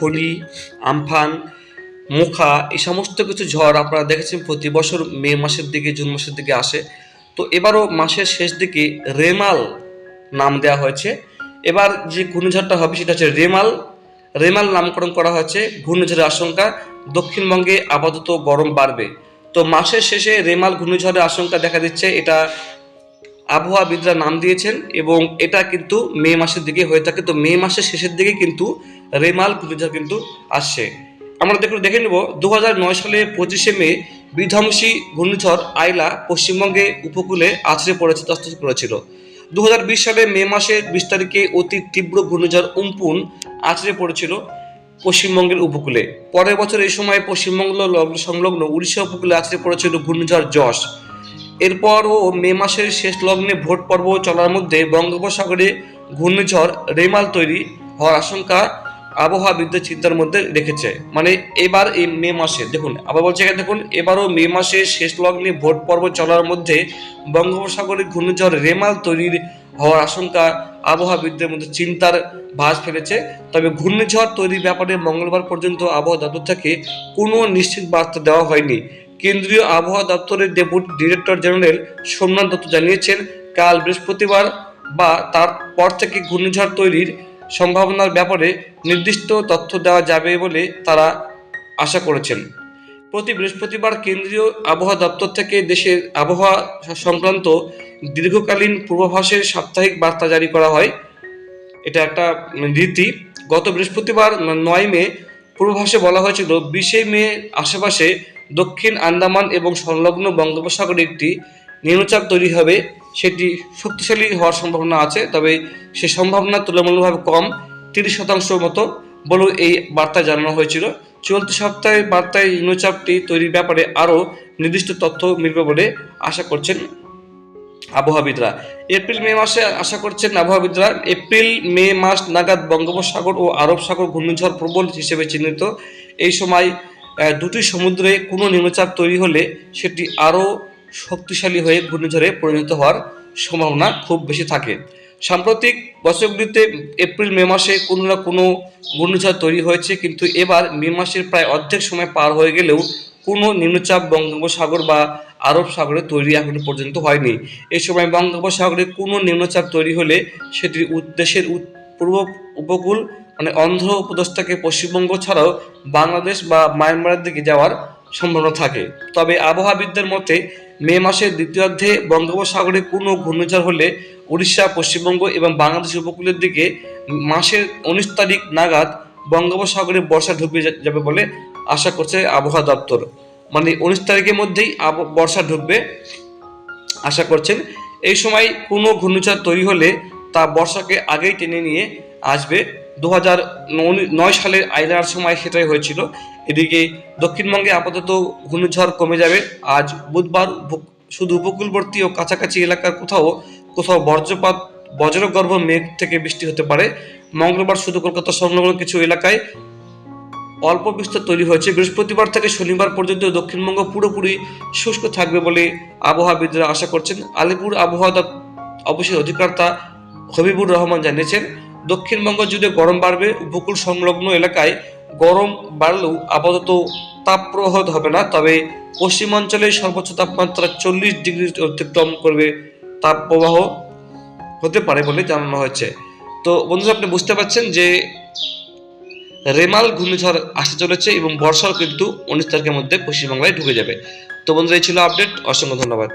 ফণি Amphan, মুখা, এই সমস্ত কিছু ঝড় আপনারা দেখেছেন প্রতি বছর মে মাসের দিকে, জুন মাসের দিকে আসে। তো এবারও মাসের শেষ দিকে রেমাল নাম দেওয়া হয়েছে। এবার যে ঘূর্ণিঝড়টা হবে সেটা হচ্ছে রেমাল। রেমাল নামকরণ করা হয়েছে ঘূর্ণিঝড়ের আশঙ্কা দক্ষিণবঙ্গে আপাতত গরম বাড়বে। তো মাসের শেষে রেমাল ঘূর্ণিঝড়ের আশঙ্কা দেখা দিচ্ছে, এটা আবহাওয়াবিদরা নাম দিয়েছেন এবং এটা কিন্তু মে মাসের দিকে হয়ে থাকে। তো মে মাসের শেষের দিকে কিন্তু রেমাল ঘূর্ণিঝড় কিন্তু আসছে। আমরা দেখুন, দেখে নেব দু সালে পঁচিশে মে বিধ্বংসী ঘূর্ণিঝড় আইলা পশ্চিমবঙ্গে উপকূলে আছড়ে পড়েছে তস্তত করেছিল। দু হাজার বিশ সালে মে মাসের বিশ তারিখে অতি তীব্র ঘূর্ণিঝড় উম্পুন আছড়ে পড়েছিল পশ্চিমবঙ্গের উপকূলে। পরের বছর এই সময় পশ্চিমবঙ্গ লগ্ন- সংলগ্ন উড়িষ্যা উপকূলে আছড়ে পড়েছিল ঘূর্ণিঝড় যশ। এরপরও মে মাসের শেষ লগ্নে ভোট পর্ব চলার মধ্যে বঙ্গোপসাগরে ঘূর্ণিঝড়, রেমাল তৈরি হওয়ার আশঙ্কা আবহাওয়া আবহাওয়াবিদদের চিন্তার মধ্যে রেখেছে। মানে এবার এই মে মাসে, দেখুন, আবার বলছে এখানে, দেখুন, এবারও মে মাসের শেষ লগ্নে ভোট পর্ব চলার মধ্যে বঙ্গোপসাগরে ঘূর্ণিঝড়, রেমাল তৈরির হওয়ার আশঙ্কা আবহাওয়া আবহাওয়াবিদদের মধ্যে চিন্তার ভাস ফেলেছে। তবে ঘূর্ণিঝড় তৈরির ব্যাপারে মঙ্গলবার পর্যন্ত আবহাওয়া দপ্তর থেকে কোনো নিশ্চিত বার্তা দেওয়া হয়নি। কেন্দ্রীয় আবহাওয়া দপ্তরের deputy director general Somnath Dutta জানিয়েছেন, কাল বৃহস্পতিবার বা তার পর থেকে ঘূর্ণিঝড় তৈরির সম্ভাবনার ব্যাপারে নির্দিষ্ট তথ্য দেওয়া যাবে বলে তারা আশা করেছেন। প্রতি বৃহস্পতিবার কেন্দ্রীয় আবহাওয়া দপ্তর থেকে দেশের আবহাওয়া সংক্রান্ত দীর্ঘকালীন পূর্বাভাসের সাপ্তাহিক বার্তা জারি করা হয়। এটা একটা রীতি। গত বৃহস্পতিবার নয় মে পূর্বাভাসে বলা হয়েছিল, বিশে মে আশেপাশে দক্ষিণ আন্দামান এবং সংলগ্ন বঙ্গোপসাগরে একটি নিম্নচাপ তৈরি হবে, সেটি শক্তিশালী হওয়ার সম্ভাবনা আছে, তবে সে সম্ভাবনা তুলনামূলকভাবে কম, তিরিশ শতাংশ মতো বলেও এই বার্তায় জানানো হয়েছিল। চলতি সপ্তাহে বার্তায় নিম্নচাপটি তৈরির ব্যাপারে আরও নির্দিষ্ট তথ্য মিলবে বলে আশা করছেন আবহাওয়াবিদরা। এপ্রিল, মে মাসে আশা করছেন আবহাওয়াবিদরা, এপ্রিল, মে মাস নাগাদ বঙ্গোপসাগর ও আরব সাগর ঘূর্ণিঝড় প্রবল হিসেবে চিহ্নিত। এই সময় দুটি সমুদ্রে কোনো নিম্নচাপ তৈরি হলে সেটি আরও শক্তিশালী হয়ে ঘূর্ণিঝড়ে পরিণত হওয়ার সম্ভাবনা খুব বেশি থাকে। সাম্প্রতিক বছরগুলিতে এপ্রিল, মে মাসে কোনো না কোনো ঘূর্ণিঝড় তৈরি হয়েছে, কিন্তু এবার মে মাসের প্রায় অর্ধেক সময় পার হয়ে গেলেও কোনো নিম্নচাপ বঙ্গোপসাগর বা আরব সাগরে তৈরি এখনও পর্যন্ত হয়নি। এ সময় বঙ্গোপসাগরে কোনো নিম্নচাপ তৈরি হলে সেটির উদ্দেশ্যের পূর্ব, উপকূল মানে অন্ধ্র থেকে পশ্চিমবঙ্গ ছাড়াও বাংলাদেশ বা মায়ানমারের দিকে যাওয়ার সম্ভাবনা থাকে। তবে আবহাওয়াবিদদের মতে, মে মাসের দ্বিতীয়ার্ধে বঙ্গোপসাগরে কোনো ঘূর্ণিঝড় হলে উড়িষ্যা পশ্চিমবঙ্গ এবং বাংলাদেশ উপকূলের দিকে মাসের উনিশ তারিখ নাগাদ বঙ্গোপসাগরে বর্ষা ঢুকে যাবে বলে আশা করছে আবহাওয়া দপ্তর। মানে উনিশ তারিখের মধ্যেই বর্ষা ঢুকবে আশা করছেন। এই সময় কোনো ঘূর্ণিঝড় তৈরি হলে তা বর্ষাকে আগেই টেনে নিয়ে আসবে দু নয় সালের আইলার সময় সেটাই হয়েছিল। এদিকে দক্ষিণবঙ্গে আপাতত ঘূর্ণিঝড় কমে যাবে। আজ বুধবার শুধু উপকূলবর্তী ও কাছাকাছি এলাকার কোথাও কোথাও বজ্রপাত, বজ্রগর্ভ মেঘ থেকে বৃষ্টি হতে পারে। মঙ্গলবার শুধু কলকাতা সংলগ্ন কিছু এলাকায় অল্প বিস্তর তৈরি হয়েছে। বৃহস্পতিবার থেকে শনিবার পর্যন্ত দক্ষিণবঙ্গ পুরোপুরি শুষ্ক থাকবে বলে আবহাওয়াবিদরা আশা করছেন। আলিপুর আবহাওয়া অফিসের অধিকর্তা হবিবুর রহমান জানিয়েছেন দক্ষিণবঙ্গ জুড়ে গরম বাড়বে, উপকূল সংলগ্ন এলাকায় গরম বাড়লেও আপাতত তাপপ্রবাহ হবে না, তবে পশ্চিমাঞ্চলে সর্বোচ্চ তাপমাত্রা চল্লিশ ডিগ্রি অতিক্রম করবে তাপপ্রবাহ হতে পারে বলে জানানো হয়েছে। তো বন্ধুরা, আপনি বুঝতে পারছেন যে রেমাল ঘূর্ণিঝড় আসতে চলেছে এবং বর্ষাও কিন্তু উনিশ তারিখের মধ্যে পশ্চিমবাংলায় ঢুকে যাবে। তো বন্ধুরা, এই ছিল আপডেট। অসংখ্য ধন্যবাদ।